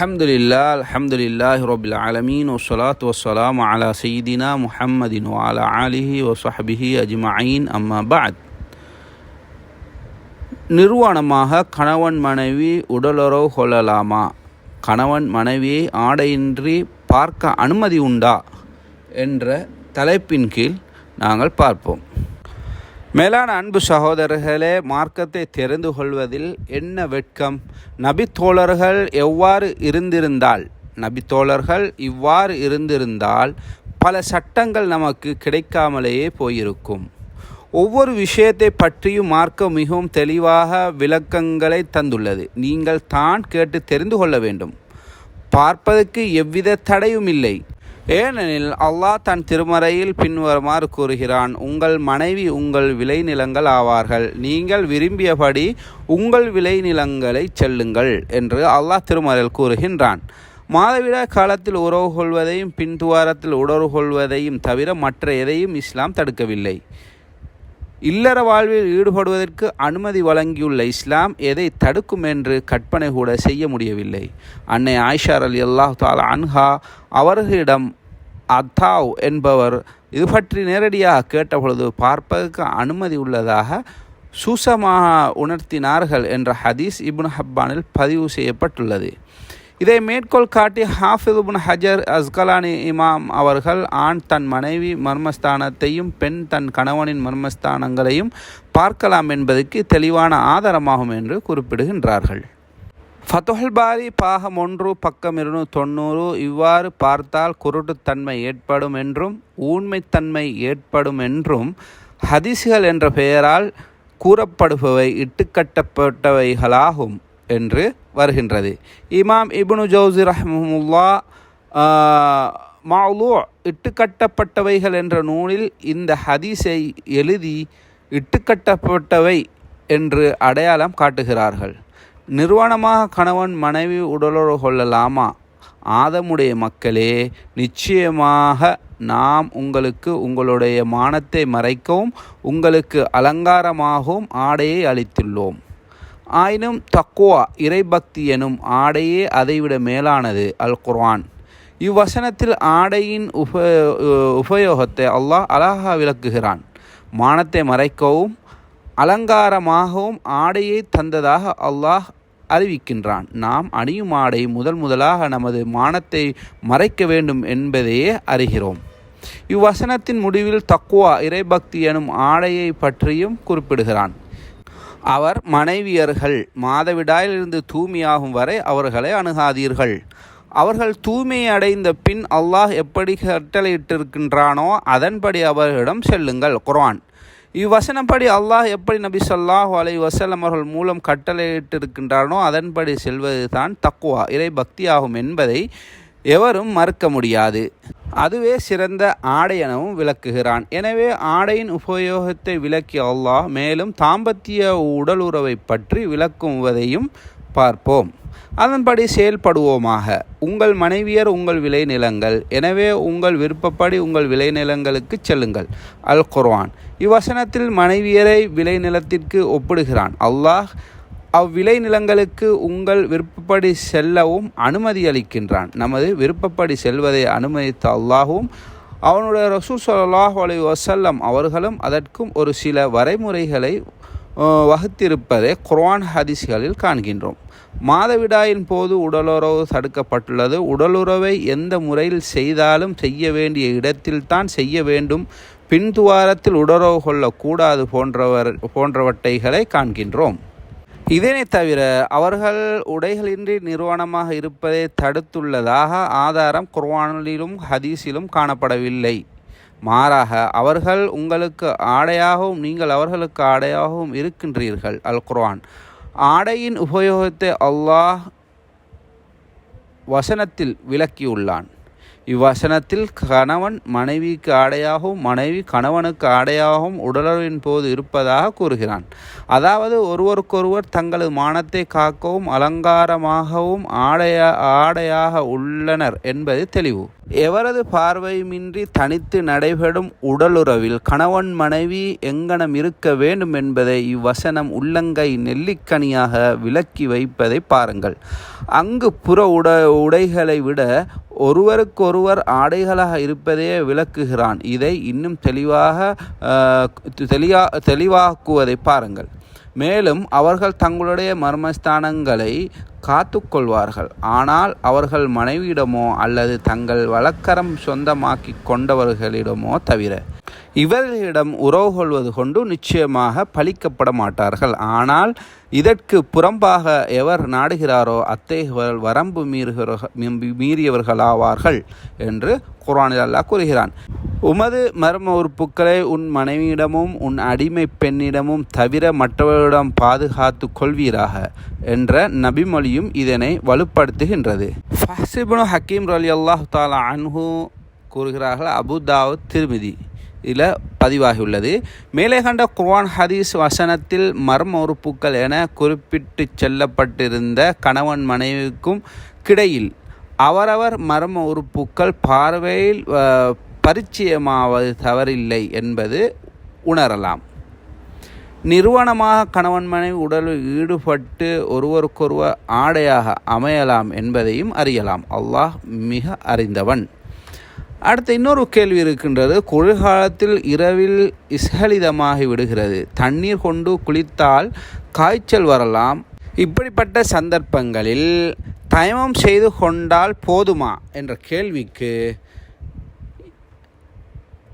அலமதுல்லா அலமதுல்லாஹ் ரபில் ஆலமீன் ஒசலாத் வசலாம் அலா சயீதினா முஹம்மதின் அலா அலிஹி ஒசஹபிஹி அஜ்மாயின் அம்மா பாத் நிர்வாணமாக கணவன் மனைவி உடலுறவு கொள்ளலாமா? கணவன் மனைவி ஆடையின்றி பார்க்க அனுமதி உண்டா? என்ற தலைப்பின் கீழ் நாங்கள் பார்ப்போம். மேலான அன்பு சகோதரர்களே மார்க்கத்தை தெரிந்து கொள்வதில் என்ன வெட்கம்? நபித்தோழர்கள் எவ்வாறு இருந்திருந்தால் நபித்தோழர்கள் இவ்வாறு இருந்திருந்தால் பல சட்டங்கள் நமக்கு கிடைக்காமலேயே போயிருக்கும். ஒவ்வொரு விஷயத்தை பற்றியும் மார்க்கம் மிகவும் தெளிவாக விளக்கங்களை தந்துள்ளது. நீங்கள் தான் கேட்டு தெரிந்து கொள்ள வேண்டும். பார்ப்பதற்கு எவ்வித தடையும் இல்லை. ஏனெனில் அல்லாஹ் தன் திருமறையில் பின்வருமாறு கூறுகிறான் உங்கள் மனைவி உங்கள் விளைநிலங்கள் ஆவார்கள். நீங்கள் விரும்பியபடி உங்கள் விளைநிலங்களை செல்லுங்கள் என்று அல்லாஹ் திருமறையில் கூறுகின்றான். மாதவிடா காலத்தில் உறவு கொள்வதையும் பின்துவாரத்தில் உறவு கொள்வதையும் தவிர மற்ற எதையும் இஸ்லாம் தடுக்கவில்லை. இல்லற வாழ்வில் ஈடுபடுவதற்கு அனுமதி வழங்கியுள்ள இஸ்லாம் எதை தடுக்கும் என்று கற்பனை கூட செய்ய முடியவில்லை. அன்னை ஆயிஷார் அலி அல்லாஹ் தாலா அன்ஹா அவர்களிடம் அத்தாவ் என்பவர் இது பற்றி நேரடியாக கேட்டபொழுது பார்ப்பதற்கு அனுமதி உள்ளதாக சூசமாக உணர்த்தினார்கள் என்ற ஹதீஸ் இபுன் ஹப்பானில் பதிவு செய்யப்பட்டுள்ளது. இதை மேற்கோள் காட்டி ஹாஃபிதுபின் ஹஜர் அஸ்கலானி இமாம் அவர்கள் ஆண் தன் மனைவி மர்மஸ்தானத்தையும் பெண் தன் கணவனின் மர்மஸ்தானங்களையும் பார்க்கலாம் என்பதற்கு தெளிவான ஆதாரமாகும் என்று குறிப்பிடுகின்றார்கள். ஃபத்துஹல் பாரி பாகம் ஒன்று பக்கம் இருநூறு தொண்ணூறு இவ்வாறு பார்த்தால் குருட்டுத்தன்மை ஏற்படும் என்றும் ஊன்மைத்தன்மை ஏற்படும் என்றும் ஹதிசுகள் என்ற பெயரால் கூறப்படுபவை இட்டுக்கட்டப்பட்டவைகளாகும் என்று வருகின்றது. இமாம் இப்னு ஜவுசி ரஹமுல்லா மாலூ இட்டுக்கட்டப்பட்டவைகள் என்ற நூலில் இந்த ஹதீஸை எழுதி இட்டுக்கட்டப்பட்டவை என்று அடையாளம் காட்டுகிறார்கள். நிர்வாணமாக கணவன் மனைவி உடலோடு கொள்ளலாமா? ஆதமுடைய மக்களே நிச்சயமாக நாம் உங்களுக்கு உங்களுடைய மானத்தை மறைக்கவும் உங்களுக்கு அலங்காரமாகவும் ஆடையை அளித்துள்ளோம். ஆயினும் தக்குவா இறைபக்தி எனும் ஆடையே அதைவிட மேலானது அல் குர்ஆன் இவ்வசனத்தில் ஆடையின் உப உபயோகத்தை அல்லாஹ் அழகா விளக்குகிறான். மானத்தை மறைக்கவும் அலங்காரமாகவும் ஆடையை தந்ததாக அல்லாஹ் அறிவிக்கின்றான். நாம் அணியும் ஆடை முதல் முதலாக நமது மானத்தை மறைக்க வேண்டும் என்பதையே அறிகிறோம். இவ்வசனத்தின் முடிவில் தக்குவா இறைபக்தி எனும் ஆடையை பற்றியும் குறிப்பிடுகிறான். அவர் மனைவியர்கள் மாதவிடாயிலிருந்து தூய்மையாகும் வரை அவர்களை அணுகாதீர்கள். அவர்கள் தூய்மையை அடைந்த பின் அல்லாஹ் எப்படி கட்டளையிட்டிருக்கின்றானோ அதன்படி அவர்களிடம் செல்லுங்கள். குர்ஆன். இவ்வசனப்படி அல்லாஹ் எப்படி நபி சொல்லாஹு அலை வசலம் அவர்கள் மூலம் கட்டளையிட்டிருக்கின்றானோ அதன்படி செல்வது தான் தக்குவா இறை பக்தியாகும் என்பதை எவரும் மறுக்க முடியாது. அதுவே சிறந்த ஆடை எனவும் விளக்குகிறான். எனவே ஆடையின் உபயோகத்தை விளக்கிய அல்லாஹ் மேலும் தாம்பத்திய உடலுறவை பற்றி விளக்குவதையும் பார்ப்போம். அதன்படி செயல்படுவோமாக. உங்கள் மனைவியர் உங்கள் விளைநிலங்கள். எனவே உங்கள் விருப்பப்படி உங்கள் விளைநிலங்களுக்கு செல்லுங்கள். அல் குர்வான் இவ்வசனத்தில் மனைவியரை விளைநிலத்திற்கு ஒப்பிடுகிறான். அல்லாஹ் அவ்விளைநிலங்களுக்கு உங்கள் விருப்பப்படி செல்லவும் அனுமதி அளிக்கின்றான். நமது விருப்பப்படி செல்வதை அனுமதித்த அல்லாஹும் அவனுடைய ரசூல் சொல்லாஹ் அலி வசல்லம் அவர்களும் அதற்கும் ஒரு சில வரைமுறைகளை வகுத்திருப்பதை குர்ஆன் ஹதீஸ்களில் காண்கின்றோம். மாதவிடாயின் போது உடலுறவு தடுக்கப்பட்டுள்ளது. உடலுறவை எந்த முறையில் செய்தாலும் செய்ய வேண்டிய இடத்தில்தான் செய்ய வேண்டும். பின்துவாரத்தில் உடரவு கொள்ளக்கூடாது போன்றவர் போன்றவற்றைகளை காண்கின்றோம். இதனை தவிர அவர்கள் உடைகளின்றி நிறுவனமாக இருப்பதை தடுத்துள்ளதாக ஆதாரம் குர்வானிலும் ஹதீஸிலும் காணப்படவில்லை. மாறாக அவர்கள் உங்களுக்கு ஆடையாகவும் நீங்கள் அவர்களுக்கு ஆடையாகவும் இருக்கின்றீர்கள் அல் குர்ஆன் ஆடையின் உபயோகத்தை அல்லாஹ் வசனத்தில் விளக்கியுள்ளான். இவ்வசனத்தில் கணவன் மனைவிக்கு ஆடையாகவும் மனைவி கணவனுக்கு ஆடையாகவும் உடலுறவின் போது இருப்பதாக கூறுகிறான். அதாவது ஒருவருக்கொருவர் தங்களது மானத்தை காக்கவும் அலங்காரமாகவும் ஆடைய ஆடையாக உள்ளனர் என்பது தெளிவு. எவரது பார்வையுமின்றி தனித்து நடைபெறும் உடலுறவில் கணவன் மனைவி எங்கனம் இருக்க வேண்டும் என்பதை இவ்வசனம் உள்ளங்கை நெல்லிக்கனியாக விளக்கி வைப்பதை பாருங்கள். அங்கு புற உட உடைகளை விட ஒருவருக்கொருவர் ஆடைகளாக இருப்பதே விளக்குகிறான். இதை இன்னும் தெளிவாக தெளிவா தெளிவாக்குவதை பாருங்கள். மேலும் அவர்கள் தங்களுடைய மர்மஸ்தானங்களை காத்துக்கொள்வார்கள். ஆனால் அவர்கள் மனைவியிடமோ அல்லது தங்கள் வழக்கரம் சொந்தமாக்கி கொண்டவர்களிடமோ தவிர இவர்களிடம் உறவு கொள்வது கொண்டு நிச்சயமாக பழிக்கப்பட மாட்டார்கள். ஆனால் இதற்கு புறம்பாக எவர் நாடுகிறாரோ அத்தகையவர்கள் வரம்பு மீறுகிற மீறியவர்களாவார்கள் என்று குரானில் அல்லாஹ் கூறுகிறான். உமது மர்ம உறுப்புக்களை உன் மனைவியிடமும் உன் அடிமை பெண்ணிடமும் தவிர மற்றவர்களிடம் பாதுகாத்து கொள்வீராக என்ற நபிமொழியும் இதனை வலுப்படுத்துகின்றது. ஃபஹசிபுனு ஹக்கீம் ரலி அல்லாஹ் தாலா அன்ஹு கூறுகிறார்கள் அபுதாவுத் திருமிதி. இதில் பதிவாகியுள்ளது. மேலே கண்ட குர்வான் ஹதீஸ் வசனத்தில் மர்ம உறுப்புக்கள் என குறிப்பிட்டு செல்லப்பட்டிருந்த கணவன் மனைவிக்கும் கிடையில் அவரவர் மர்ம உறுப்புக்கள் பார்வையில் பரிச்சயமாவது தவறில்லை என்பது உணரலாம். நிறுவனமாக கணவன் மனைவி உடலில் ஈடுபட்டு ஒருவருக்கொருவர் ஆடையாக அமையலாம் என்பதையும் அறியலாம். அல்லாஹ் மிக அறிந்தவன். அடுத்த இன்னொரு கேள்வி இருக்கின்றது குளிர்காலத்தில் இரவில் இசலிதமாகி விடுகிறது. தண்ணீர் கொண்டு குளித்தால் காய்ச்சல் வரலாம். இப்படிப்பட்ட சந்தர்ப்பங்களில் தயமம் செய்து கொண்டால் போதுமா என்ற கேள்விக்கு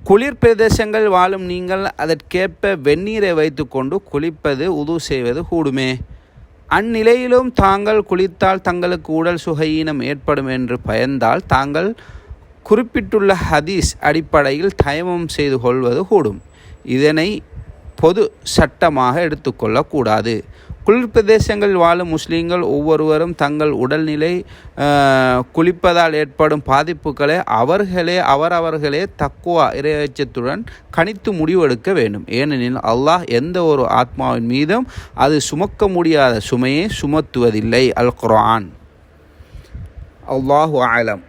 குளிர் பிரதேசங்கள் வாழும் நீங்கள் அதற்கேற்ப வெந்நீரை வைத்துக்கொண்டு குளிப்பது உது செய்வது கூடுமே? அந்நிலையிலும் தாங்கள் குளித்தால் தங்களுக்கு உடல் சுகையீனம் ஏற்படும் என்று பயந்தால் தாங்கள் குறிப்பிட்டுள்ள ஹதீஸ் அடிப்படையில் தயமம் செய்து கொள்வது கூடும். இதனை பொது சட்டமாக எடுத்துக்கொள்ளக்கூடாது குளிர்பிரதேசங்களில் வாழும் முஸ்லீம்கள் ஒவ்வொருவரும் தங்கள் உடல்நிலை குளிப்பதால் ஏற்படும் பாதிப்புகளை அவர்களே அவரவர்களே தக்குவா இறையச்சத்துடன் கணித்து முடிவெடுக்க வேண்டும். ஏனெனில் அல்லாஹ் எந்த ஒரு ஆத்மாவின் மீதும் அது சுமக்க முடியாத சுமையை சுமத்துவதில்லை. அல் குரான் அல்லாஹு ஆலம்